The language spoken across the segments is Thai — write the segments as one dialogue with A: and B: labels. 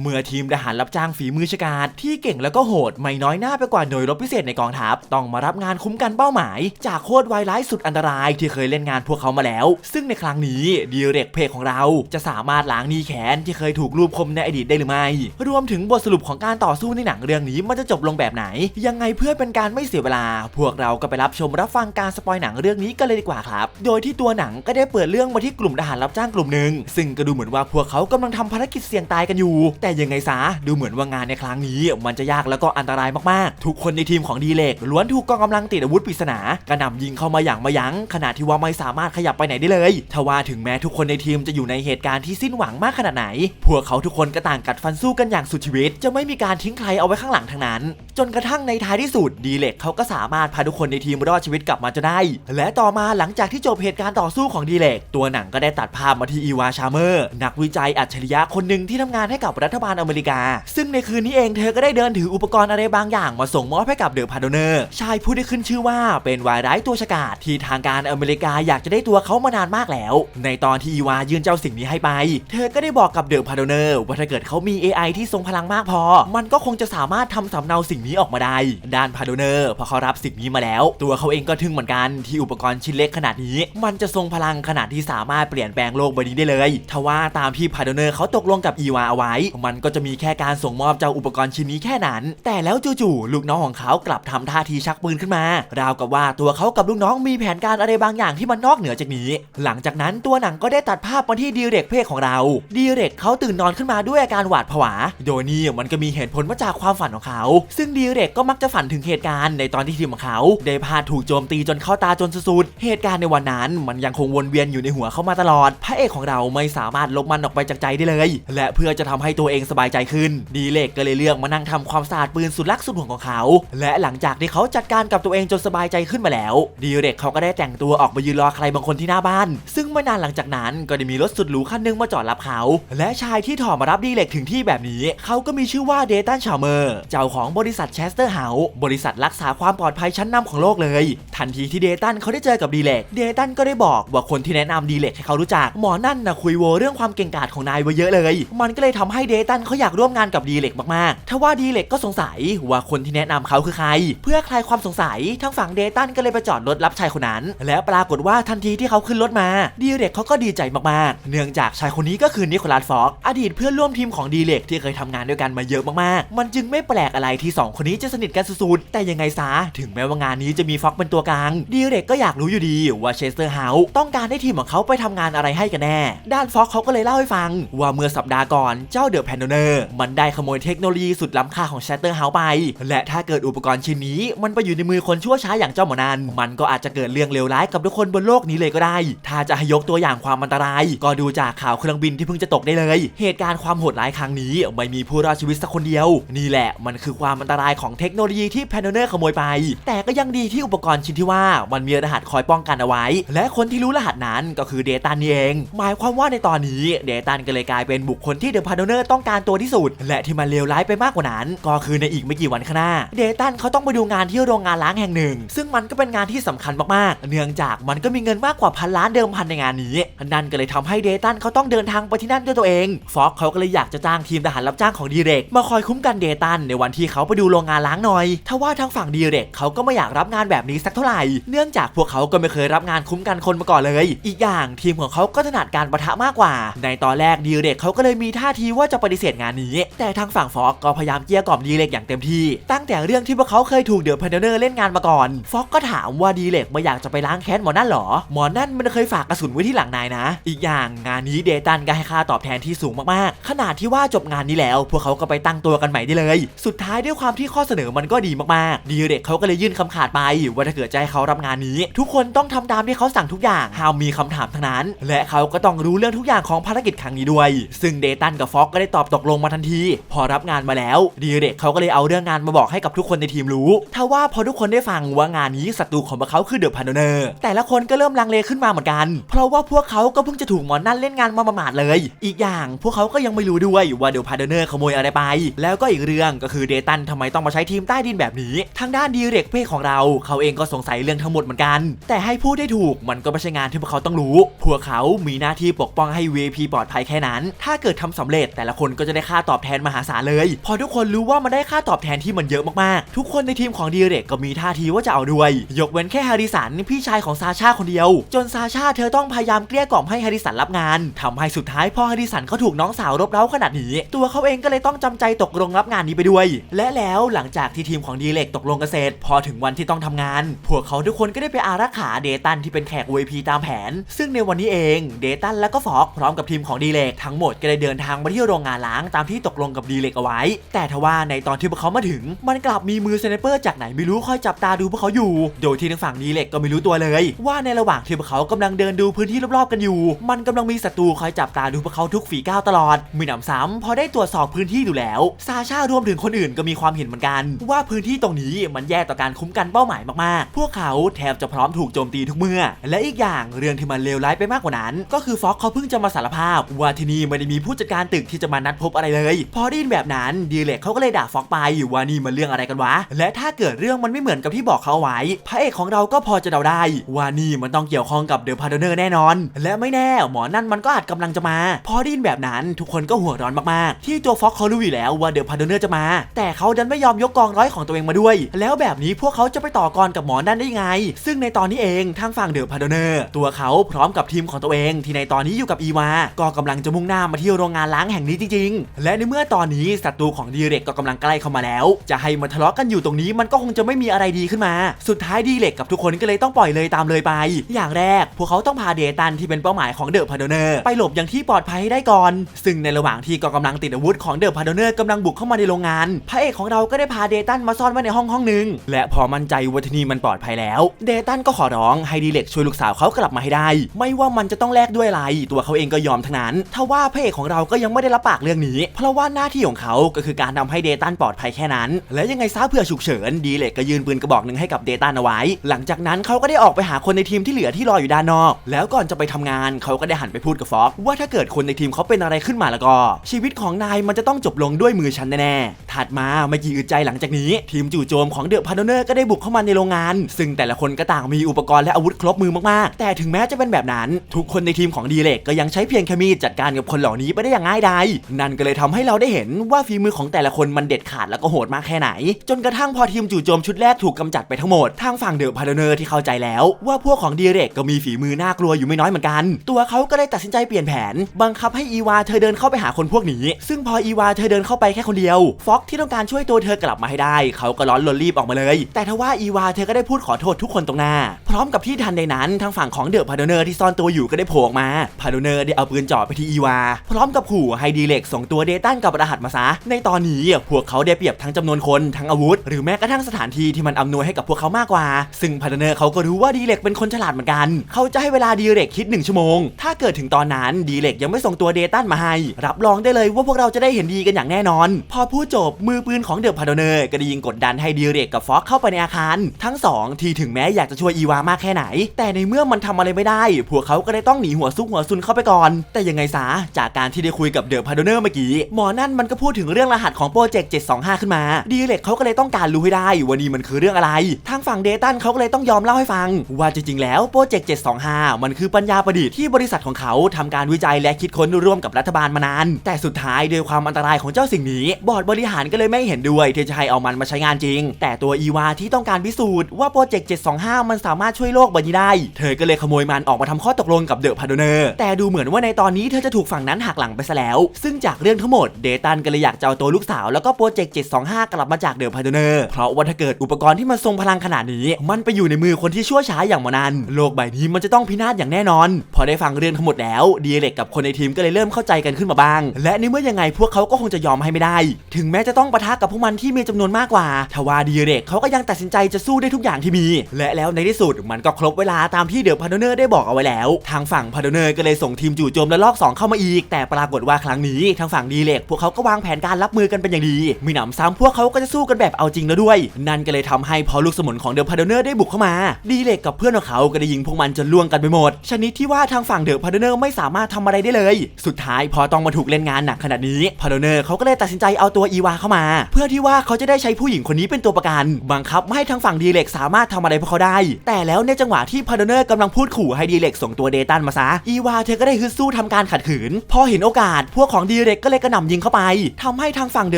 A: เมื่อทีมทหารรับจ้างฝีมือชกาจที่เก่งแล้วก็โหดไม่น้อยหน้าไปกว่าหน่วยรบพิเศษในกองทัพต้องมารับงานคุ้มกันเป้าหมาย จากโคตรวายร้ายสุดอันตรายที่เคยเล่นงานพวกเขามาแล้ว ซึ่งในครั้งนี้ดีเรกเพจของเราจะสามารถล้างหนี้แค้นที่เคยถูกรูปคมในอดีตได้หรือไม่ รวมถึงบทสรุปของการต่อสู้ในหนังเรื่องนี้มันจะจบลงแบบไหน ยังไงเพื่อเป็นการไม่เสียเวลา พวกเราก็ไปรับชมรับฟังการสปอยหนังเรื่องนี้กันเลยดีกว่าครับ โดยที่ตัวหนังก็ได้เปิดเรื่องมาที่กลุ่มทหารรับจ้างกลุ่มหนึ่งซึ่งก็ดูเหมือนว่าพวกเขากำลังทำภารกิจเสี่ยงตายกันอยู่แต่ยังไงซะดูเหมือนว่างานในครั้งนี้ มันจะยากแล้วก็อันตรายมากๆ ทุกคนในทีมของดีเล็กล้วนถูกกองกำลังติดอาวุธปริศนากระหน่ำยิงเข้ามาอย่างไม่ยั้งขณะที่ว่าไม่สามารถขยับไปไหนได้เลยทว่าถึงแม้ทุกคนในทีมจะอยู่ในเหตุการณ์ที่สิ้นหวังมากขนาดไหน พวกเขาทุกคนก็ต่างกัดฟันสู้กันอย่างสุดชีวิต จะไม่มีการทิ้งใครเอาไว้ข้างหลังทั้งนั้น จนกระทั่งในท้ายที่สุดดีเล็กเขาก็สามารถพาทุกคนในทีมรอดชีวิตกลับมาจนได้ และต่อมาหลังจากที่จบเหตุการณ์ต่อสู้ของดีเล็กตัวหนังก็ได้ตัดภาพมาที่อีวาชาเมอร์ นักวิจัยอัจฉริยะคนหนึ่งที่ทำงานให้กับรัฐบาลอเมริกา ซึ่งในคืนนี้เองเธอก็ได้เดินถืออุปกรณ์อะไรบางอย่างมาส่งมอบให้กับเดอะพาโดเนอร์ชายผู้ได้ขึ้นชื่อว่าเป็นวายร้ายตัวฉกาจที่ทางการอเมริกาอยากจะได้ตัวเขามานานมากแล้ว ในตอนที่อีวายื่นเจ้าสิ่งนี้ให้ไป เธอก็ได้บอกกับเดอะพาโดเนอร์ว่าถ้าเกิดเขามี AI ที่ทรงพลังมากพอ มันก็คงจะสามารถทำสำเนาสิ่งนี้ออกมาได้ ด้านพาโดเนอร์พอเขารับสิ่งนี้มาแล้ว ตัวเขาเองก็ทึ่งเหมือนกันที่อุปกรณ์ชิ้นเล็กขนาดนี้ มันจะทรงพลังขนาดที่สามารถเปลี่ยนแปลงโลกใบนี้ได้เลยทว่าตามที่พาโดเนอร์เขาตกลงกับอีวาเอาไว้มันก็จะมีแค่การส่งมอบเจ้าอุปกรณ์ชิ้นนี้แค่นั้น แต่แล้วจู่ๆลูกน้องของเขากลับทำท่าทีชักปืนขึ้นมา ราวกับว่าตัวเขากับลูกน้องมีแผนการอะไรบางอย่างที่มันนอกเหนือจากนี้ หลังจากนั้นตัวหนังก็ได้ตัดภาพมาที่ดีเรกเพศของเรา ดีเรกเขาตื่นนอนขึ้นมาด้วยอาการหวาดผวา โดยนี่มันก็มีเหตุผลมาจากความฝันของเขา ซึ่งดีเรกก็มักจะฝันถึงเหตุการณ์ในตอนที่ทีมของเขาได้พาถูกโจมตีจนเข้าตาจนสุดๆเหตุการณ์ในวันนั้น มันยังคงวนเวียนอยู่ในหัวเขามาตลอด พระเอกของเราไม่สามารถลบมันออกไปจากใจได้เลย และเพื่อจะทำให้ตัวเองสบายใจขึ้น ดีเรกก็เลยเลือกมานั่งทำความสะอาดปืนสุดลักสุดห่วงของเขา และหลังจากที่เขาจัดการกับตัวเองจนสบายใจขึ้นมาแล้ว ดีเรกเขาก็ได้แต่งตัวออกมายืนรอใครบางคนที่หน้าบ้าน ซึ่งไม่นานหลังจากนั้นก็ได้มีรถสุดหรูคันหนึงมาจอดรับเขา และชายที่ถอมารับดีเรกถึงที่แบบนี้ เขาก็มีชื่อว่าเดตันชาเมอร์เจ้าของบริษัทเชสเตอร์เฮาส์บริษัทรักษาความปลอดภัยชั้นนำของโลกเลย ทันทีที่เดตันเขาได้เจอกับดีเล็กเดตันก็ได้บอกว่าคนที่แนะนำดีเล็กให้เขารู้จักหมอนั่นนะคุยโวเรื่องความเก่งกาจของนายไว้เยอะเลย มันก็เลยทำให้เดตันเขาอยากร่วมงานกับดีเล็กมากๆทว่าดีเล็กก็สงสัยว่าคนที่แนะนำเขาคือใคร เพื่อคลายความสงสัยทั้งฝั่งเดตันก็เลยไปจอดรถรับชายคนนั้น และปรากฏว่าทันทีที่เขาขึ้นรถมาดีเล็กเขาก็ดีใจมากๆ เนื่องจากชายคนนี้ก็คือนิโคลัสฟอกอดีตเพื่อนร่วมทีมของดีเล็กที่เคยทำงานด้วยกันมาเยอะมากๆ มันจึงไม่แปลกอะไรที่สองคนนี้จะสนิทกันสุดๆแต่ยังไงซะถึงแม้ว่างานนี้จะมีฟอกเป็นตัวกลางดีเล็กก็อยากรู้อยู่ดีว่าเชสเตอร์เฮาส์ต้องการให้ทีมของเขาไปทำงานอะไรให้กันแน่ ด้านฟอกเขาก็เลยเล่าให้ฟัง ว่าเมื่อสัปดาห์ก่อนเจ้าเดอะแพนโดเนอร์มันได้ขโมยเทคโนโลยีสุดล้ำค่าของเชสเตอร์เฮาไป และถ้าเกิดอุปกรณ์ชิ้นนี้ มันไปอยู่ในมือคนชั่วช้าอย่างเจ้าหมอนันมันก็อาจจะเกิดเรื่องเลวร้ายกับทุกคนบนโลกนี้เลยก็ได้ ถ้าจะให้ยกตัวอย่างความอันตราย ก็ดูจากข่าวเครื่องบินที่เพิ่งจะตกได้เลย เหตุการณ์ความโหดร้ายครั้งนี้ ไม่มีผู้รอดชีวิตสักคนเดียว นี่แหละมันคือความอันตรายของเทคโนโลยีที่แพนโดเนอร์ขโมยไป แต่ก็ยังดีที่อุปกรณ์ชิ้นที่ว่า มันมีรหัสคอยป้องกันเอาไว้ และคนที่รู้รหัสนั้นก็คือเดตันนี่เอง หมายความว่าในตอนนี้เดตันก็เลยกลายเป็นบุคคลที่เดอะพาโดเนอร์ต้องการตัวที่สุด และที่มันเลวร้ายไปมากกว่านั้น ก็คือในอีกไม่กี่วันข้างหน้า เดตันเขาต้องไปดูงานที่โรงงานล้างแห่งหนึ่ง ซึ่งมันก็เป็นงานที่สำคัญมากๆ เนื่องจากมันก็มีเงินมากกว่าพันล้านเดิมพันในงานนี้นั่นก็เลยทำให้เดตันเขาต้องเดินทางไปที่นั่นด้วยตัวเองฟอกเขาก็เลยอยากจะจ้างทีมทหารรับจ้างของดีเรกมาคอยคุ้มกันเดตันในวันที่เขาไปดูโรงงานล้างหน่อยทว่าทางฝั่งดีเรกเขาก็ไม่อยากรับงานแบบนี้สักเท่าไหร่ เนื่องจากพวกเขาก็ไม่เคยรับงานคุ้มกันคนมาก่อนเลย อีกอย่างทีมของเขาก็ถนัดการประทะมากกว่า ในตอนแรกดีเรกเขาก็เลยมีท่าทีว่าจะปปฏิเสธงานนี้ แต่ทางฝั่งฟอกก็พยายามเกลี้ยกล่อมดีเรกอย่างเต็มที่ ตั้งแต่เรื่องที่พวกเขาเคยถูกเดือะพันเนอร์เล่นงานมาก่อนฟอกก็ถามว่าดีเรกไม่อยากจะไปล้างแค้นหมอนั่นหรอ หมอนั่นมันเคยฝากกระสุนไว้ที่หลังนายนะ อีกอย่างงานนี้เดตันก็ให้ค่าตอบแทนที่สูงมากๆ ขนาดที่ว่าจบงานนี้แล้ว พวกเขาก็ไปตั้งตัวกันใหม่ได้เลย สุดท้ายด้วยความที่ข้อเสนอมันก็ดีมากๆ ดีเรกเขาก็เลยยื่นคำขาดไป ว่าถ้าเกิดจะให้เขารับงานนี้ ทุกคนต้องทำตามที่เขาสั่งทุกอย่างห้ามมีคำถามทั้งนั้น และเขาก็ต้องรู้เรื่องทุกอย่างของภารกิจครั้งนี้ด้วย ซึ่งเดตันกับฟอกก็ได้ตอบตกลงมาทันที พอรับงานมาแล้วดีเรกเขาก็เลยเอาเรื่องงานมาบอกให้กับทุกคนในทีมรู้ทว่าพอทุกคนได้ฟังว่างานนี้ศัตรูของพวกเขาคือเดอะพานเนอร์แต่ละคนก็เริ่มลังเลขึ้นมาเหมือนกัน เพราะว่าพวกเขาก็เพิ่งจะถูกหมอนั่นเล่นงานมาหมาดๆเลย อีกอย่างพวกเขาก็ยังไม่รู้ด้วยว่าเดอะพานเนอร์ขโมยอะไรไป แล้วก็อีกเรื่องก็คือเดตันทำไมต้องมาใช้ทีมใต้ดินแบบนี้ ทางด้านดีเรกเพ่ของเรา เขาเองก็สงสัยเรื่องทั้งหมดเหมือนกัน แต่ให้พูดได้ถูกมันก็ไม่ใช่งานที่พวกเขาต้องรู้ พวกเขามีหน้าที่ปกป้องให้ VP ปลอดภัยแค่นั้น ถ้าเกิดทำสำเร็จแต่ละคนคนก็จะได้ค่าตอบแทนมหาศาลเลย พอทุกคนรู้ว่ามันได้ค่าตอบแทนที่มันเยอะมากๆ ทุกคนในทีมของดีเรกก็มีท่าทีว่าจะเอาด้วย ยกเว้นแค่ฮร์ริสันพี่ชายของซาชาคนเดียว จนซาชาเธอต้องพยายามเกลี้ยกล่อมให้ฮร์ริสันรับงานทำให้สุดท้ายพอฮร์ริสันเขาถูกน้องสาวรบเร้าขนาดนี้ ตัวเขาเองก็เลยต้องจำใจตกลงรับงานนี้ไปด้วย และแล้วหลังจากที่ทีมของดีเรกตกลงกันเสร็จพอถึงวันที่ต้องทำงาน พวกเขาทุกคนก็ได้ไปอารักขาเดตันที่เป็นแขก VIP ตามแผน ซึ่งในวันนี้เองเดตันและก็ฟอกพร้อมกับทีมของดีเล็กทั้งหมดก็ได้เดินทางมาที่โรงงานล้างตามที่ตกลงกับดีเล็กเอาไว้ แต่ทว่าในตอนที่พวกเขามาถึง มันกลับมีมือสไนเปอร์จากไหนไม่รู้คอยจับตาดูพวกเขาอยู่ โดยที่ทางฝั่งดีเล็กก็ไม่รู้ตัวเลย ว่าในระหว่างที่พวกเขากำลังเดินดูพื้นที่รอบๆกันอยู่ มันกำลังมีศัตรูคอยจับตาดูพวกเขาทุกฝีก้าวตลอดมีหนำซ้ำพอได้ตรวจสอบพื้นที่ดูแล้วซาชารวมถึงคนอื่นก็มีความเห็นเหมือนกัน ว่าพื้นที่ตรงนี้มันแย่ต่อการคุ้มกันเป้าหมายมากๆ พวกเขาแทบจะพร้อมถูกโจมตีทุกเมื่อ และอีกอย่างเรื่องที่มันเลวร้ายไปมากกว่านั้น ก็คือฟ็อกเขาเพิ่งจะมาสารภาพ ว่าที่นี่ไม่ได้มีผู้จัดการตึกที่จะมานัดพบอะไรเลย พอได้ยินแบบนั้นดีเล็กเขาก็เลยด่าฟ็อกไปว่านี่มันเรื่องอะไรกันวะ และถ้าเกิดเรื่องมันไม่เหมือนกับที่บอกเขาไว้ พระเอกของเราก็พอจะเดาได้ว่านี่มันต้องเกี่ยวข้องกับเดอะพาร์เดอร์แน่นอน และไม่แน่หมอนั่นมันก็อาจกำลังจะมา พอได้ยินแบบนั้นทุกคนก็หัวร้อนมากๆ ที่ตัวฟ็อกเขารู้อยู่แล้วว่าเดอะพาร์เดอร์จะมา แต่เขาดันไม่ยอมยกกองร้อยของตัวเองมาด้วย แล้วแบบนี้พวกเขาจะไปต่อกรกับหมอนั่นได้ยังไง ซึ่งในตอนนี้เองทางฝั่งเดอะพาร์เดอร์ตัวเขาพร้อมกับทีมของตัวเอง ที่ในตอนนี้อยู่กับอีวาก็กำลังจะมุ่งหน้ามาที่โรงงานล้างแห่งนี้จริงๆ และในเมื่อตอนนี้ศัตรูของดีเร็กก็กำลังใกล้เข้ามาแล้ว จะให้มันทะเลาะกันอยู่ตรงนี้มันก็คงจะไม่มีอะไรดีขึ้นมา สุดท้ายดีเร็กกับทุกคนก็เลยต้องปล่อยเลยตามเลยไป อย่างแรก พวกเขาต้องพาเดตันที่เป็นเป้าหมายของเดอะพาร์เดอร์ไปหลบอย่างที่ปลอดภัยให้ได้ก่อน ซึ่งในระหว่างที่กองกำลังติดอาวุธของเดอะพาร์เดอร์กำลังบุกเข้ามาในโรงงาน พระเอกของเราก็ได้พาเดตันมาซ่อนไว้ในห้องห้องหนึ่งและพอมั่นใจว่าที่นี่มันปลอดภัยแล้ว เดตันก็ขอร้องให้ดีเล็กช่วยลูกสาวเขากลับมาให้ได้ ไม่ว่ามันจะต้องแลกด้วยอะไรตัวเขาเองก็ยอมทั้งนั้นทว่าพระเอกของเราก็ยังไม่ได้รับปากเรื่องนี้ เพราะว่าหน้าที่ของเขาก็คือการทำให้เดตันปลอดภัยแค่นั้น และยังไงซะเผื่อฉุกเฉินดีเลกก็ยืนปืนกระบอกหนึ่งให้กับเดตันเอาไว้ หลังจากนั้นเขาก็ได้ออกไปหาคนในทีมที่เหลือที่รออยู่ด้านนอก แล้วก่อนจะไปทำงานเขาก็ได้หันไปพูดกับฟ็อกว่าถ้าเกิดคนในทีมเขาเป็นอะไรขึ้นมาแล้วก็ ชีวิตของนายมันจะต้องจบลงด้วยมือฉันแน่ๆถัดมาไม่กี่อึดใจหลังจากนี้ ทีมจู่โจมของเดอะพาร์เนอร์ก็ได้บุกเข้ามาในโรงงาน ซึ่งแต่ละคนก็ต่างมีอุปกรณ์และอาวุธครบมือมากๆ แต่ถึงแม้จะเป็นแบบนั้น ทุกคนในทีมของดีเลกก็ยังใช้เพียงแค่มีดจัดการกับคนเหล่านี้ไปได้อย่างง่ายดายนั่นก็เลยทำให้เราได้เห็นว่าฝีมือของแต่ละคนมันเด็ดขาดแล้วก็โหดมากแค่ไหน จนกระทั่งพอทีมจู่โจมชุดแรกถูกกำจัดไปทั้งหมดทางฝั่งเดอะพาร์เนอร์ที่เข้าใจแล้ว ว่าพวกของดีเล็กก็มีฝีมือน่ากลัวอยู่ไม่น้อยเหมือนกัน ตัวเขาก็เลยตัดสินใจเปลี่ยนแผน บังคับให้อีวาเธอเดินเข้าไปหาคนพวกนี้ ซึ่งพออีวาเธอเดินเข้าไปแค่คนเดียว ฟ็อกที่ต้องการช่วยตัวเธอกลับมาให้ได้ เขาก็ร้อนรนรีบออกมาเลย แต่ทว่าอีวาเธอก็ได้พูดขอโทษทุกคนตรงหน้า พร้อมกับที่ทันใดนั้นทางฝั่งของเดอะพาร์เนอร์ที่ซ่อนตัวอยู่ก็ได้โผล่ออกมาพาร์เนอร์ได้เอาปืนจ่อไปที่อีวา พร้อมกับขู่ให้ดีเลกส่งตัวเดตันกับรหัสมาซะในตอนนี้พวกเขาได้เปรียบทั้งจำนวนคนทั้งอาวุธ หรือแม้กระทั่งสถานที่ที่มันอำนวยให้กับพวกเขามากกว่า ซึ่งพาร์เนอร์เขาก็รู้ว่าดีเล็กเป็นคนฉลาดเหมือนกัน เขาจะให้เวลาดีเล็กคิดหนึ่งชั่วโมง ถ้าเกิดถึงตอนนั้นดีเล็กยังไม่ส่งตัวเดตันมาให้ รับรองได้เลยว่าพวกเราจะได้เห็นดีกันอย่างแน่นอน พอพูดจบมือปืนของเดอะพาร์เนอร์ก็ได้ยิงกดดันให้ดีเล็กกับฟ็อกเข้าไปในอาคาร ทั้งสองที่ถึงแม้อยากจะช่วยอีวามากแค่ไหน แต่ในเมื่อมันทำอะไรไม่ได้ พวกเขาก็ได้ต้องหนีหัวซุกหัวซุนเข้าไปก่อน แต่ยังไงซะจากการที่ได้คุยกับเดอะพาร์เนอร์เมื่อกี้หมอนั่นมันก็พูดถึงเรื่องรหัสของโปรเจกต์725 ขึ้นมาดีเล็กเขาก็เลยต้องการรู้ให้ได้ว่านี่มันคือเรื่องอะไร ทางฝั่งเดตันเขาก็เลยต้องยอมเล่าให้ฟัง ว่าจริงๆแล้วโปรเจกต์725 มันคือปัญญาประดิษฐ์ที่บริษัทของเขาทำการวิจัยและคิดค้นร่วมกับรัฐบาลมานาน แต่สุดท้ายด้วยความอันตรายของเจ้าสิ่งนี้ บอร์ดบริหารก็เลยไม่เห็นด้วยที่จะให้เอามันมาใช้งานจริง แต่ตัวอีวาที่ต้องการพิสูจน์ว่าโปรเจกต์725 มันสามารถช่วยโลกใบนี้ได้ เธอก็เลยขโมยมันออกมาทำข้อตกลงกับเดอะพาร์เนอร์แต่ดูเหมือนว่าในตอนนี้เธอจะถูกฝั่งนั้นหักหลังไปซะแล้ว ซึ่งจากเรื่องทั้งหมดเดตันก็เลยอยากจะเอาตัวลูกสาวแล้วก็โปรเจกต์ 725 กลับมาจากเดอะพาร์เนอร์เพราะว่าถ้าเกิดอุปกรณ์ที่มันทรงพลังขนาดนี้ มันไปอยู่ในมือคนที่ชั่วช้าอย่างมอนันโลกใบนี้มันจะต้องพินาศอย่างแน่นอน พอได้ฟังเรื่องทั้งหมดแล้วดีเล็กกับคนในทีมก็เลยเริ่มเข้าใจกันขึ้นมาบ้าง และในเมื่อยังไงพวกเขาก็คงจะยอมให้ไม่ได้ ถึงแม้จะต้องปะทะกับพวกมันที่มีจำนวนมากกว่าทว่าดีเล็กเขาก็ยังตัดสินใจจะสู้ได้ทุกอย่างที่มี และแล้วในที่สุดมันก็ครบเวลาตามที่เดอะพาร์เนอร์ได้บอกเอาไว้แล้ว ทางฝั่งพาร์เนอร์ก็เลยส่งทีมจู่โจมและลอก2เข้ามาอีก แต่ปรากฏว่าครั้งนี้ทางฝั่งดีเล็กพวกเขาก็วางแผนการรับมือกันเป็นอย่างดี มีหนำซ้ำพวกเขาก็จะสู้กันแบบเอาจริงแล้วด้วย นั่นก็เลยทำให้พอลูกสมุนของเดอะพาร์เนอร์ได้บุกเข้ามา ดีเล็กกับเพื่อนของเขาก็ได้ยิงพวกมันจนล่วงกันไปหมด ชนิดที่ว่าทางฝั่งเดอะพาร์เนอร์ไม่สามารถทำอะไรได้เลย สุดท้ายพอต้องมาถูกเล่นงานหนักขนาดนี้พาร์เนอร์เขาก็เลยตัดสินใจเอาตัวอีวาเข้ามา เพื่อที่ว่าเขาจะได้ใช้ผู้หญิงคนนี้เป็นตัวประกัน บังคับไม่ให้ทางฝั่งดีเล็กสามารถทำอะไรพวกเขาได้ แต่แล้วในจังหวะที่พาร์เนอร์กำลังพูดขู่ให้ดีเล็กส่งตัวเดตันมาซะอีวาเธอก็ได้ฮึดสู้ทำการขัดขืน พอเห็นโอกาสพวกของดีดีเร็กก็เลยกระหน่ำยิงเข้าไปทำให้ทางฝั่งเด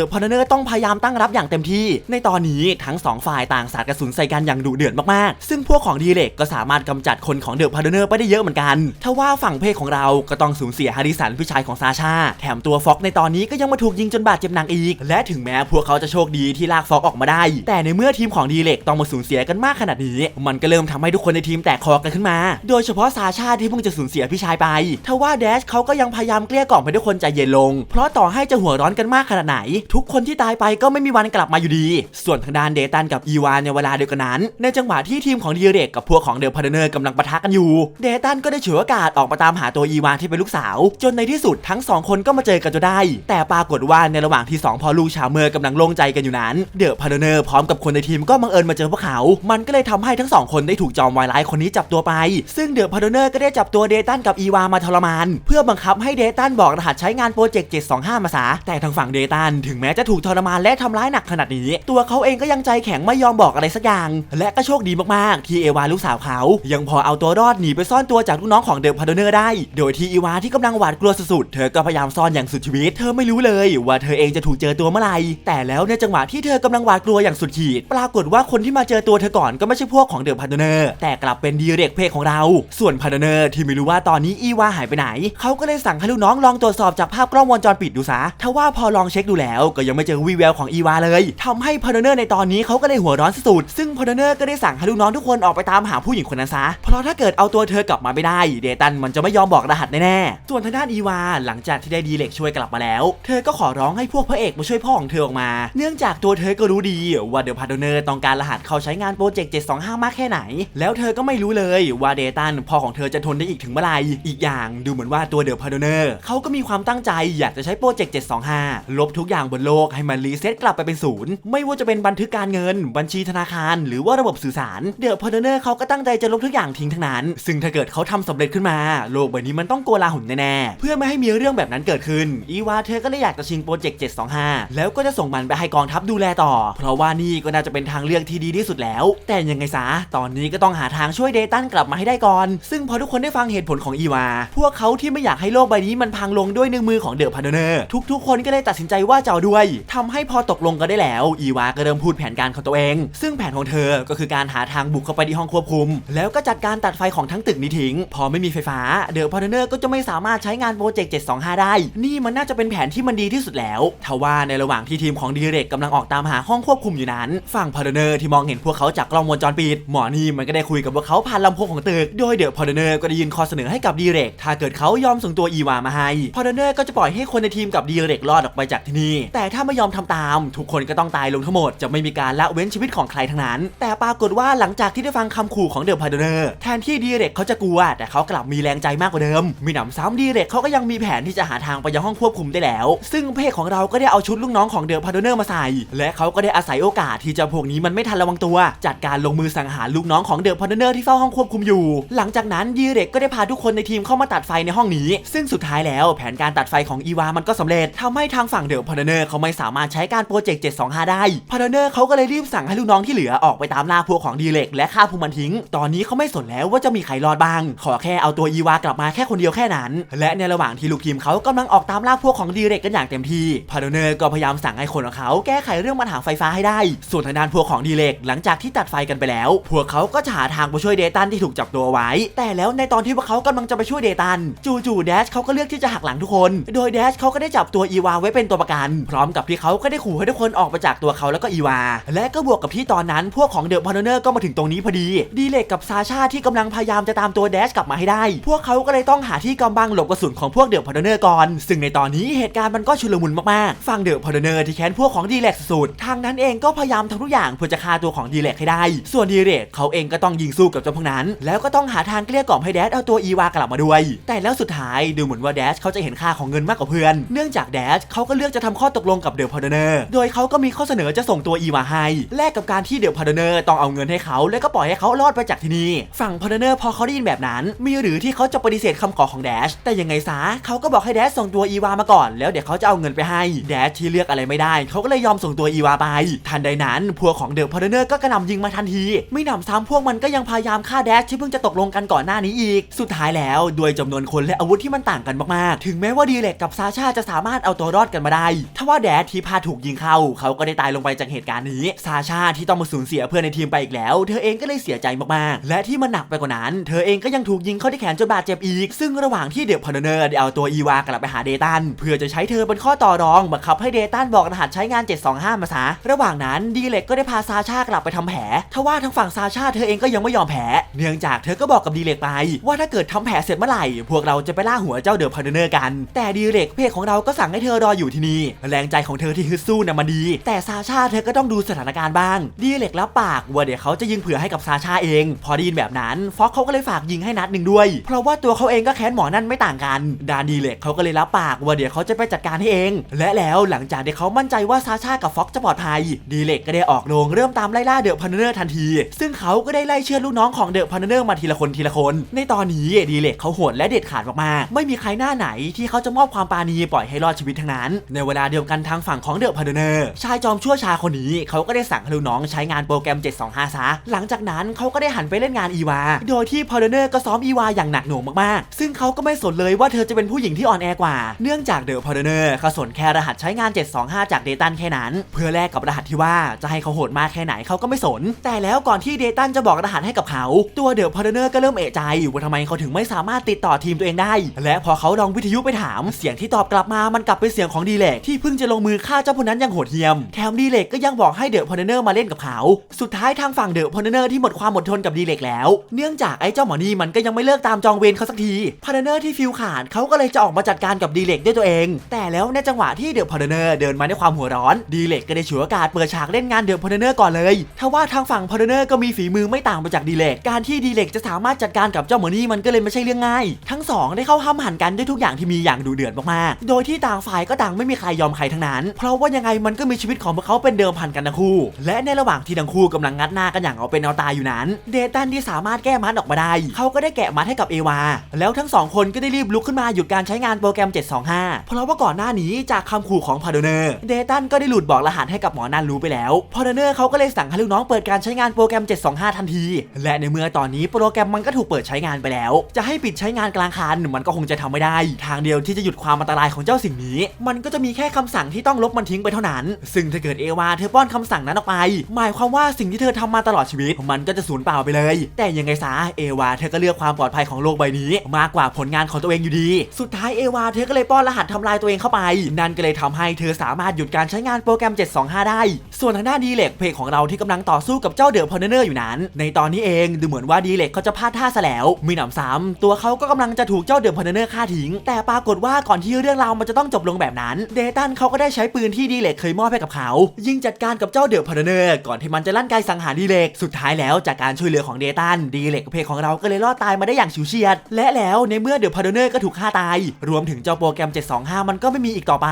A: อะพาร์เนอร์ต้องพยายามตั้งรับอย่างเต็มที่ ในตอนนี้ทั้งสองฝ่ายต่างสาดกระสุนใส่กันอย่างดุเดือดมากๆ ซึ่งพวกของดีเร็กก็สามารถกำจัดคนของเดอะพาร์เนอร์ไปได้เยอะเหมือนกันทว่าฝั่งเพศของเราก็ต้องสูญเสียฮาริสันพี่ชายของซาชาแถมตัวฟ็อกในตอนนี้ก็ยังมาถูกยิงจนบาดเจ็บหนักอีก และถึงแม้พวกเขาจะโชคดีที่ลากฟ็อกออกมาได้ แต่ในเมื่อทีมของดีเล็กต้องมาสูญเสียกันมากขนาดนี้ มันก็เริ่มทำให้ทุกคนในทีมแตกคอกันขึ้นมา โดยเฉพาะซาชาที่เพิ่งจะสูญเสียพี่ชายไปทว่าแดชเขาก็ยังพยายามเกลี้ยกล่อมให้ทุกคนใจเย็นลงเพราะต่อให้จะหัวร้อนกันมากขนาดไหน ทุกคนที่ตายไปก็ไม่มีวันกลับมาอยู่ดี ส่วนทางด้านเดตันกับอีวานในเวลาเดียวกันนั้น ในจังหวะที่ทีมของดีเล็กกับพวกของเดลพาร์เนอร์กำลังปะทะกันอยู่ เดตันก็ได้ฉวยโอกาสออกมาตามหาตัวอีวานที่เป็นลูกสาว จนในที่สุดทั้งสองคนก็มาเจอกันจนได้ แต่ปรากฏว่าในระหว่างที่สองพ่อลูกชาวเมอร์กำลังโล่งใจกันอยู่นั้น เดอพาร์เนอร์พร้อมกับคนในทีมก็บังเอิญมาเจอพวกเขา มันก็เลยทำให้ทั้งสองคนได้ถูกจอมวายร้ายคนนี้จับตัวไป ซึ่งเดอพาร์เนอร์ก็ได้จับตัวเดตันกับอีวามาทรมาน เพื่อบังคับให้เดตันบอกรหัสใช้งานโปรเจกต์ 725 มาซะแต่ทางฝั่งเดตันถึงแม้จะถูกทรมานและทำร้ายหนักขนาดนี้ ตัวเขาเองก็ยังใจแข็งไม่ยอมบอกอะไรสักอย่าง และก็โชคดีมากๆ ที่เอวาลูกสาวเขา ยังพอเอาตัวรอดหนีไปซ่อนตัวจากลูกน้องของเดอะพาร์เนอร์ได้ โดยที่อีวาที่กำลังหวาดกลัวสุดๆ เธอก็พยายามซ่อนอย่างสุดชีวิต เธอไม่รู้เลยว่าเธอเองจะถูกเจอตัวเมื่อไหร่ แต่แล้วในจังหวะที่เธอกำลังหวาดกลัวอย่างสุดขีด ปรากฏว่าคนที่มาเจอตัวเธอก่อนก็ไม่ใช่พวกของเดอะพาร์เนอร์แต่กลับเป็นดีเรกเพกของเรา ส่วนพาร์เนอร์ที่ไม่รู้ว่าตอนนี้อีวาหายไปไหน เขาก็เลยสั่งให้ลูกน้องลองตรวจสอบจากภาพกล้องวงจรปิดดูซะทว่าพอลองเช็คดูแล้ว ก็ยังไม่เจอวีแววของอีวาเลยทำให้พาร์เนอร์ในตอนนี้เขาก็เลยหัวร้อนสุดซึ่งพาร์เนอร์ก็ได้สั่งให้ลูกน้องทุกคนออกไปตามหาผู้หญิงคนนั้นซะ เพราะถ้าเกิดเอาตัวเธอกลับมาไม่ได้ เดตันมันจะไม่ยอมบอกรหัสแน่ๆส่วนทางด้านอีวาหลังจากที่ได้ดีเล็กช่วยกลับมาแล้ว เธอก็ขอร้องให้พวกพระเอกมาช่วยพ่อของเธอออกมา เนื่องจากตัวเธอก็รู้ดีว่าเดอะพาร์เนอร์ต้องการรหัสเข้าใช้งานโปรเจกต์725 มากแค่ไหน แล้วเธอก็ไม่รู้เลยว่าเดตันพ่อของเธอจะทนได้อีกถึงเมื่อไหร่อีกอย่างดูเหมือนว่าตัวเดอะพาร์เนอร์เขาก็มีความตั้งใจอยากจะใช้โปรเจกต์ 725 ลบทุกอย่างบนโลกให้มันรีเซ็ตกลับไปเป็นศูนย์ไม่ว่าจะเป็นบันทึกการเงิน บัญชีธนาคาร หรือว่าระบบสื่อสารเดอะพาร์เนอร์เขาก็ตั้งใจจะลบทุกอย่างทิ้งทั้งนั้น ซึ่งถ้าเกิดเขาทำสำเร็จขึ้นมา โลกใบนี้มันต้องโกลาหลแน่ๆเพื่อไม่ให้มีเรื่องแบบนั้นเกิดขึ้น อีวาเธอก็เลยอยากจะชิงโปรเจกต์ 725 แล้วก็จะส่งมันไปให้กองทัพดูแลต่อ เพราะว่านี่ก็น่าจะเป็นทางเลือกที่ดีที่สุดแล้ว แต่ยังไงซะตอนนี้ก็ต้องหาทางช่วยเดตันกลับมาให้ได้ก่อน ซึ่งพอทุกคนได้ฟังเหตุผลของอีวา พวกเขาที่ไม่อยากให้โลกใบนี้มันพังลงด้วยนิ้วมือของเดอะพาร์เนอร์ทุกๆ คนก็เลยตัดสินใจว่าจะเอาด้วยทำให้พอตกลงกันได้แล้ว อีวาก็เริ่มพูดแผนการของตัวเอง ซึ่งแผนของเธอก็คือการหาทางบุกเข้าไปที่ห้องควบคุม แล้วก็จัดการตัดไฟของทั้งตึกนี้ทิ้ง พอไม่มีไฟฟ้าเดอะพาร์เนอร์ก็จะไม่สามารถใช้งานโปรเจกต์725 ได้ นี่มันน่าจะเป็นแผนที่มันดีที่สุดแล้วทว่าในระหว่างที่ทีมของดีเรกกำลังออกตามหาห้องควบคุมอยู่นั้น ฝั่งพาร์เนอร์ที่มองเห็นพวกเขาจากกล้องวงจรปิดหมอนี่มันก็ได้คุยกับพวกเขาผ่านลำโพงของตึกโดยเดอะพาร์เนอร์ก็ได้ยื่นข้อเสนอให้กับดีเรกถ้าเกิดเขายอมส่งตัวอีวามาให้พาร์เนอร์ก็จะปล่อยให้คนในทีมกับดีเรกรอดออกไปจากที่นี่ แต่ถ้าไม่ยอมทำตาม ทุกคนก็ต้องตายลงทั้งหมด จะไม่มีการละเว้นชีวิตของใครทั้งนั้น แต่ปรากฏว่าหลังจากที่ได้ฟังคำขู่ของเดอะพาร์เนอร์แทนที่ดีเรกเขาจะกลัว แต่เขากลับมีแรงใจมากกว่าเดิม มีหนำซ้ำดีเรกเขาก็ยังมีแผนที่จะหาทางไปยังห้องควบคุมได้แล้ว ซึ่งเพศของเราก็ได้เอาชุดลูกน้องของเดอะพาร์เนอร์มาใส่ และเขาก็ได้อาศัยโอกาสที่จะพวกนี้มันไม่ทันระวังตัว จัดการลงมือสังหารลูกน้องของเดอะพาร์เนอร์ที่เฝ้าห้องควบคุมอยู่ หลังจากนั้นดีเรกก็ได้พาทุกคนในทีมเข้ามาตัดไฟในห้องนี้ ซึ่งสุดท้ายแล้วแผนการตัดไฟของอีวามันก็สำเร็จทำให้ทางฝั่งเดอะพาร์เนอร์เขาไม่สามารถใช้การโปรเจกต์ 725 ได้พาร์เนอร์เขาก็เลยรีบสั่งให้ลูกน้องที่เหลือออกไปตามล่าพวกของดีเรกและฆ่าพวกมันทิ้ง ตอนนี้เขาไม่สนแล้วว่าจะมีใครรอดบ้าง ขอแค่เอาตัวอีวากลับมาแค่คนเดียวแค่นั้น และในระหว่างที่ลูกทีมเขากำลังออกตามล่าพวกของดีเรกกันอย่างเต็มที่พาร์เนอร์ก็พยายามสั่งให้คนของเขาแก้ไขเรื่องปัญหาไฟฟ้าให้ได้ ส่วนทางด้านพวกของดีเรกหลังจากที่ตัดไฟกันไปแล้ว พวกเขาก็จะหาทางไปช่วยเดตันที่ถูกจับตัวไว้ แต่แล้วในตอนที่พวกเขากำลังจะไปช่วยเดตัน จู่ๆแดชเขาก็เลือกที่จะหักหลังทุกคน โดยแดชเขาก็ได้จับตัวอีวาไว้เป็นตัวประกัน พร้อมกับที่เขาก็ได้ขู่ให้ทุกคนออกไปจากตัวเขาแล้วก็อีวา และก็บวกกับที่ตอนนั้นพวกของเดอะพาร์เนอร์ก็มาถึงตรงนี้พอดี ดีเล็กกับซาชาที่กำลังพยายามจะตามตัวแดชกลับมาให้ได้ พวกเขาก็เลยต้องหาที่กำบังหลบกระสุนของพวกเดอะพาร์เนอร์ก่อน ซึ่งในตอนนี้เหตุการณ์มันก็ชุลมุนมากๆฝั่งเดอะพาร์เนอร์ที่แค้นพวกของดีเล็กสุดๆทางนั้นเองก็พยายามทำทุกอย่างเพื่อจะฆ่าตัวของดีเล็กให้ได้ ส่วนดีเล็กเขาเองก็ต้องยิงสู้กับเจ้าพวกนั้น แล้วก็ต้องหาทางเกลี้ยกล่อมให้แดชเอาตัวอีวากลับมาด้วย แต่แล้วสุดท้ายดูเหมือนว่าแดชเขาจะเห็นค่าของเงินมากกว่าเพื่อน เนื่องจากแดชเขาก็เลือกจะทำข้อตกลงกับเดอะพาร์เนอร์ โดยเขาก็มีข้อเสนอจะส่งตัวอีวาให้แลกกับการที่เดอะพาร์เนอร์ต้องเอาเงินให้เขา แล้วก็ปล่อยให้เขารอดไปจากที่นี่ ฝั่งพาร์เนอร์พอเขาได้ยินแบบนั้น มีหรือที่เขาจะปฏิเสธคำขอของแดช แต่ยังไงซะเขาก็บอกให้แดชส่งตัวอีวามาก่อน แล้วเดี๋ยวเขาจะเอาเงินไปให้ แดชที่เลือกอะไรไม่ได้ เขาก็เลยยอมส่งตัวอีวาไป ทันใดนั้นพวกของเดอะพาร์เนอร์ก็กระหน่ำยิงมาทันที ไม่หนำซ้ำพวกมันก็ยังพยายามฆ่าแดชที่เพิ่งจะตกลงกันก่อนหน้านี้อีก สุดท้ายแล้วด้วยจำนวนคนและอาวุธที่มันต่างกันมากๆ ถึงแม้ว่าดีเล็กกับซาชาจะสามารถเอาตัวรอดกันมาได้ถ้าว่าแดดที่พาถูกยิงเข้า เขาก็ได้ตายลงไปจากเหตุการณ์นี้ ซาชาที่ต้องมาสูญเสียเพื่อนในทีมไปอีกแล้ว เธอเองก็เลยเสียใจมากๆ และที่มันหนักไปกว่านั้น เธอเองก็ยังถูกยิงเข้าที่แขนจนบาดเจ็บอีก ซึ่งระหว่างที่เดอะพอนเนอร์ได้เอาตัวอีวากลับไปหาเดตันเพื่อจะใช้เธอเป็นข้อต่อรองบังคับให้เดตันบอกรหัสใช้งาน 725 มาซะระหว่างนั้นดีเล็กก็ได้พาซาชากลับไปทำแผลทว่าทางฝั่งซาชาเธอเองก็ยังไม่ยอมแพ้เนื่องจากเธอก็บอกกับดีเล็กไป ว่าถ้าเกิดทำแผลเสร็จเมื่อไหร่ พวกเราจะไปล่าหัวเจ้าเดอะพอนเนอร์กัน แต่ดีเล็กเพจของเราก็สั่งให้เธอรออยู่ที่นี่ แรงใจของเธอที่ฮึดสู้น่ะมันดี แต่ซาชาเธอก็ต้องดูสถานการณ์บ้าง ดีเล็กรับปากว่าเดี๋ยวเขาจะยิงเผื่อให้กับซาชาเอง พอได้ยินแบบนั้น ฟ็อกเขาก็เลยฝากยิงให้นัดหนึ่งด้วย เพราะว่าตัวเขาเองก็แค้นหมอนั่นไม่ต่างกันดานดีเล็กเขาก็เลยรับปากว่าเดี๋ยวเขาจะไปจัดการให้เอง และแล้วหลังจากที่เขามั่นใจว่าซาชากับฟ็อกจะปลอดภัย ดีเล็กก็ได้ออกโรงเริ่มตามไล่ล่าเดอะพันเนอร์ทันที ซึ่งเขาก็ได้ไล่เชื่อดลูกน้องของเดอะพันเนอร์มาทีละคนทีละคน ในตอนนี้ดีเล็กเขาโหดและเด็ดขาดมากๆไม่มีใครหน้าไหนที่เขาจะมอบความปาณีปล่อยให้รอดชีวิตทั้งนั้น ในเวลาเดียวกันทางฝั่งของเดอะพันเนอร์ชายจอมชั่วชาคนนี้เขาก็ได้สั่งให้ลูกน้องใช้งานโปรแกรม 725 ซะ หลังจากนั้นเขาก็ได้หันไปเล่นงานอีวา โดยที่พอลเนอร์ก็ซ้อมอีวาอย่างหนักหน่วงมากๆ ซึ่งเขาก็ไม่สนเลยว่าเธอจะเป็นผู้หญิงที่อ่อนแอกว่า เนื่องจากเดอะพอลเนอร์เขาสนแค่รหัสใช้งาน 725 จากเดตันแค่นั้น เพื่อแลกกับรหัสที่ว่าจะให้เขาโหดมากแค่ไหนเขาก็ไม่สน แต่แล้วก่อนที่เดตันจะบอกรหัสให้กับเขา ตัวเดอะพอลเนอร์ก็เริ่มเอะใจว่าทำไมเขาถึงไม่สามารถติดต่อทีมตัวเองได้ และพอเขาลองวิทยุไปถามเสียงที่ตอบกลับมามันกลับเป็นเสียงของดีเล็กที่เพิ่งจะลงมือฆ่าเจ้าพวกนั้นอย่างโหดเหี้ยม แถมดีเล็กก็ยังบอกให้เดอะพอลเนอร์มาเล่นกับเขา สุดท้ายทางฝั่งเดอะพอลเนอร์ที่หมดความอดทนกับดีเล็กแล้ว เนื่องจากไอ้เจ้าหมอนี่มันก็ยังไม่เลิกตามจองเวรเขาสักทีพอลเนอร์ที่ฟิลขาดเขาก็เลยจะออกมาจัดการกับดีเล็กด้วยตัวเอง แต่แล้วในจังหวะที่เดอะพอลเนอร์เดินมาด้วยความหัวร้อนดีเล็กก็ได้ฉวยโอกาสเปิดฉากเล่นงานเดอะพอลเนอร์ก่อนเลยทว่าทางฝั่งพอลเนอร์ก็มีฝีมือไม่ต่างไปจากดีเล็กการที่ดีเล็กจะสามารถจัดการกับเจ้าหมอนี่มันก็เลยไม่ใช่เรื่องง่าย ทั้งสองได้เข้าห้ามหันกันด้วยทุกอย่างที่มีอย่างดุเดือดมากๆ โดยที่ต่างฝ่ายก็ต่างไม่มีใครยอมใครทั้งนั้น เพราะว่ายังไงมันก็มีชีวิตของพวกเขาเป็นเดิมพันกันทั้งคู่ และในระหว่างที่ทั้งคู่กำลังงัดหน้ากันอย่างเอาเป็นเอาตายอยู่นั้น เดตันที่สามารถแก้มัดออกมาได้ เขาก็ได้แกะมัดให้กับเอวา แล้วทั้งสองคนก็ได้รีบลุกขึ้นมาหยุดการใช้งานโปรแกรม 725 เพราะว่าก่อนหน้านี้จากคำขู่ของพาโดเนอร์เดตันก็ได้หลุดบอกรหัสให้กับหมอนันรู้ไปแล้วพาโดเนอร์เขาก็เลยสั่งให้ลูกน้องเปิดการใช้งานโปรแกรม 725 ทันที และในเมื่อตอนนี้โปรแกรมมันก็ถูกเปิดใช้งานไปแล้ว จะให้ปิดใช้งานกลางคันมันก็คงจะทำไม่ได้ ทางเดียวที่จะหยุดความความอันตรายของเจ้าสิ่งนี้ มันก็จะมีแค่คำสั่งที่ต้องลบมันทิ้งไปเท่านั้น ซึ่งถ้าเกิดเอวาเธอป้อนคำสั่งนั้นออกไป หมายความว่าสิ่งที่เธอทำมาตลอดชีวิต มันก็จะสูญเปล่าไปเลย แต่ยังไงซะเอวาเธอก็เลือกความปลอดภัยของโลกใบนี้ มากกว่าผลงานของตัวเองอยู่ดี สุดท้ายเอวาเธอก็เลยป้อนรหัสทำลายตัวเองเข้าไป นั่นก็เลยทำให้เธอสามารถหยุดการใช้งานโปรแกรม 725 ได้ ส่วนทางด้านดีเล็กเพจของเราที่กำลังต่อสู้กับเจ้าเดอะพอเนอร์อยู่นั้น ในตอนนี้เองดูเหมือนว่าดีเล็กเขาจะพลาดท่าซะแล้วมีหนำซ้ำตัวเขาก็กำลังจะถูกเจ้าเดอะพอเนอร์ฆ่าทิ้ง แต่ปรากฏว่าก่อนที่เรื่องราวมันจะต้องจบลงแบบนั้น เดตันเขาก็ได้ใช้ปืนที่ดีเล็กเคยมอบให้กับเขา ยิงจัดการกับเจ้าเดือะพอเนอร์ก่อนที่มันจะลั่นไกสังหารดีเล็กสุดท้ายแล้วจากการช่วยเหลือของเดตันดีเล็กเพจของเราก็เลยรอดตายมาได้อย่างฉิวเฉียด และแล้วในเมื่อเดือะพอเนอร์ก็ถูกฆ่าตาย รวมถึงเจ้าโปรแกรม 725 มันก็ไม่มีอีกต่อไป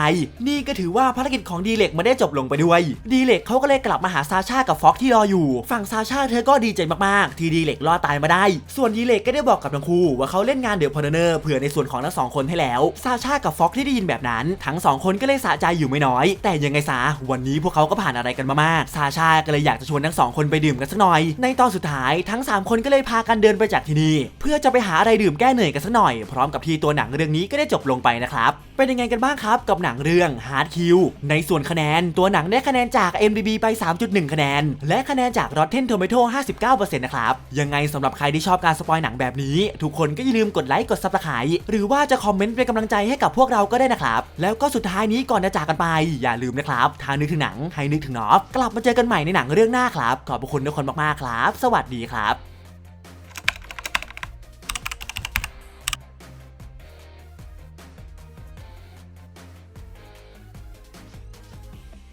A: นี่ก็ถือว่าภารกิจของดีเล็กมาได้จบลงไปด้วย ดีเล็กเขาก็เลยกลับมาหาซาชากับฟ็อกที่รออยู่ ฝั่งซาชาเธอก็ดีใจมากๆ ที่ดีเล็กรอดตายมาได้ ส่วนดีเล็กก็ได้บอกกับทั้งคู่ว่าเขาเล่นงานเดอะพอเนอร์เผื่อในส่วนของทั้งสองคนให้แล้วซาชากับฟ็อกที่ได้ยินแบบนั้น ทั้งสองคนก็เลยสะใจอยู่ไม่น้อย แต่ยังไงซะวันนี้พวกเขาก็ผ่านอะไรกันมามากซาชาก็เลยอยากจะชวนทั้งสองคนไปดื่มกันสักหน่อย ในตอนสุดท้ายทั้งสามคนก็เลยพากันเดินไปจากที่นี่เพื่อจะไปหาอะไรดื่มแก้เหนื่อยกันสักหน่อย พร้อมกับที่ตัวหนังเรื่องนี้ก็ได้จบลงไปนะครับเป็นยังไงกันบ้างครับกับหนังเรื่อง Hard Q ในส่วนคะแนนตัวหนังได้คะแนนจาก MDB ไป 3.1 คะแนน และคะแนนจาก Rotten Tomato 59%นะครับ ยังไงสำหรับใครที่ชอบการสปอยหนังแบบนี้ ทุกคนก็อย่าลืมกดไลค์กด Subscribe หรือว่าจะคอมเมนต์เป็นกำลังใจให้กับพวกเราก็ได้นะครับ แล้วก็สุดท้ายนี้ก่อนจะจากกันไป อย่าลืมนะครับถ้านึกถึงหนังให้นึกถึงนอฟกลับมาเจอกันใหม่ในหนังเรื่องหน้าครับ ขอบคุณทุกคนมากๆครับ สวัสดีครับ